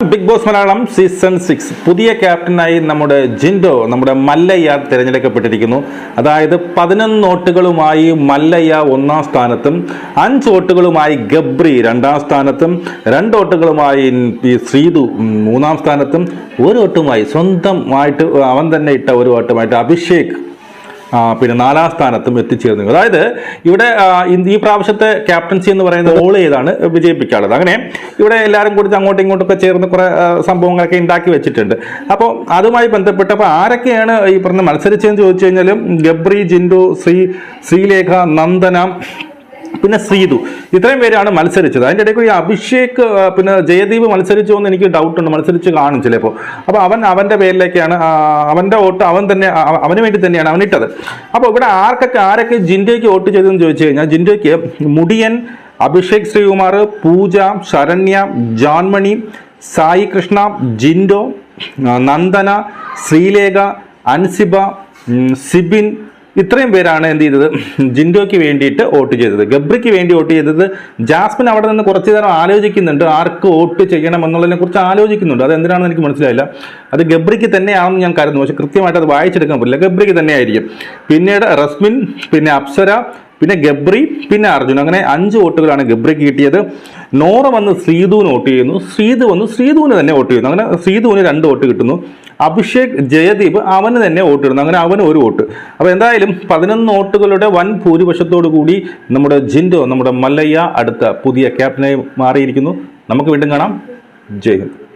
Bigg Boss Malayalam season six പുതിയ ക്യാപ്റ്റനായി നമ്മുടെ ജിൻഡോ നമ്മുടെ മല്ലയ്യ തിരഞ്ഞെടുക്കപ്പെട്ടിരിക്കുന്നു. അതായത് പതിനൊന്ന് വോട്ടുകളുമായി മല്ലയ്യ ഒന്നാം സ്ഥാനത്തും അഞ്ച് വോട്ടുകളുമായി ഗബ്രി രണ്ടാം സ്ഥാനത്തും രണ്ട് വോട്ടുകളുമായി ശ്രീതു മൂന്നാം സ്ഥാനത്തും ഒരു വോട്ടുമായി സ്വന്തമായിട്ട് അവൻ തന്നെ ഇട്ട ഒരു വോട്ടുമായിട്ട് അഭിഷേക് പിന്നെ നാലാം സ്ഥാനത്തും എത്തിച്ചേർന്നു. അതായത് ഇവിടെ ഈ പ്രാവശ്യത്തെ ക്യാപ്റ്റൻസി എന്ന് പറയുന്നത് ഓൾ ചെയ്താണ് വിജയിപ്പിക്കാനുള്ളത്. അങ്ങനെ ഇവിടെ എല്ലാവരും കൂടി അങ്ങോട്ടും ഇങ്ങോട്ടൊക്കെ ചേർന്ന് കുറെ സംഭവങ്ങളൊക്കെ ഉണ്ടാക്കി വെച്ചിട്ടുണ്ട്. അപ്പോൾ അതുമായി ബന്ധപ്പെട്ട് അപ്പോൾ ആരൊക്കെയാണ് ഈ പറഞ്ഞ മത്സരിച്ചതെന്ന് ചോദിച്ചു കഴിഞ്ഞാലും ഗബ്രി ജിൻഡു ശ്രീ ശ്രീലേഖ നന്ദന പിന്നെ ശ്രീതു ഇത്രയും പേരാണ് മത്സരിച്ചത്. അതിന്റെ ഇടയ്ക്ക് ഈ അഭിഷേക് പിന്നെ ജയദീപ് മത്സരിച്ചു എന്ന് എനിക്ക് ഡൗട്ട് ഉണ്ട്. മത്സരിച്ച് കാണും ചിലപ്പോൾ. അപ്പോൾ അവൻ അവന്റെ പേരിലേക്കാണ് അവന്റെ വോട്ട് അവൻ തന്നെ അവന് വേണ്ടി തന്നെയാണ് അവൻ ഇട്ടത്. അപ്പോൾ ഇവിടെ ആർക്കൊക്കെ ആരൊക്കെ ജിൻഡോയ്ക്ക് വോട്ട് ചെയ്തതെന്ന് ചോദിച്ചു കഴിഞ്ഞാൽ ജിൻഡോയ്ക്ക് മുടിയൻ അഭിഷേക് ശ്രീകുമാർ പൂജ ശരണ്യ ജാൻമണി സായി കൃഷ്ണ ജിൻഡോ നന്ദന ശ്രീലേഖ അൻസിബ സിബിൻ ഇത്രയും പേരാണ് എന്ത് ചെയ്തത്? ജിൻഡോയ്ക്ക് വേണ്ടിയിട്ട് വോട്ട് ചെയ്തത്. ഗബ്രിക്ക് വേണ്ടി വോട്ട് ചെയ്തത്. ജാസ്മിൻ അവിടെ നിന്ന് കുറച്ച് നേരം ആലോചിക്കുന്നുണ്ട്. ആർക്ക് വോട്ട് ചെയ്യണം എന്നുള്ളതിനെ കുറിച്ച് ആലോചിക്കുന്നുണ്ട്. അത് എന്തിനാണെന്ന് എനിക്ക് മനസ്സിലായില്ല. അത് ഗബ്രിക്ക് തന്നെയാണെന്ന് ഞാൻ കരുതുന്നു. പക്ഷെ കൃത്യമായിട്ട് അത് വായിച്ചെടുക്കാൻ പറ്റില്ല. ഗബ്രിക്ക് തന്നെയായിരിക്കും. പിന്നീട് റസ്മിൻ പിന്നെ അപ്സര പിന്നെ ഗബ്രി പിന്നെ അർജുൻ. അങ്ങനെ അഞ്ച് വോട്ടുകളാണ് ഗബ്രിക്ക് കിട്ടിയത്. നോറ വന്ന് ശ്രീധുവിന് വോട്ട് ചെയ്യുന്നു. ശ്രീധു വന്ന് ശ്രീധുവിന് തന്നെ വോട്ട് ചെയ്യുന്നു. അങ്ങനെ ശ്രീധുവിന് രണ്ട് വോട്ട് കിട്ടുന്നു. അഭിഷേക് ജയദീപ് അവന് തന്നെ വോട്ട് ഇടുന്നു. അങ്ങനെ അവന് ഒരു വോട്ട്. അപ്പോൾ എന്തായാലും പതിനൊന്ന് വോട്ടുകളുടെ വൻ ഭൂരിപക്ഷത്തോടു കൂടി നമ്മുടെ ജിൻഡോ നമ്മുടെ മല്ലയ്യ അടുത്ത പുതിയ ക്യാപ്റ്റനായി മാറിയിരിക്കുന്നു. നമുക്ക് വീണ്ടും കാണാം. ജയ് ഹിന്ദ്.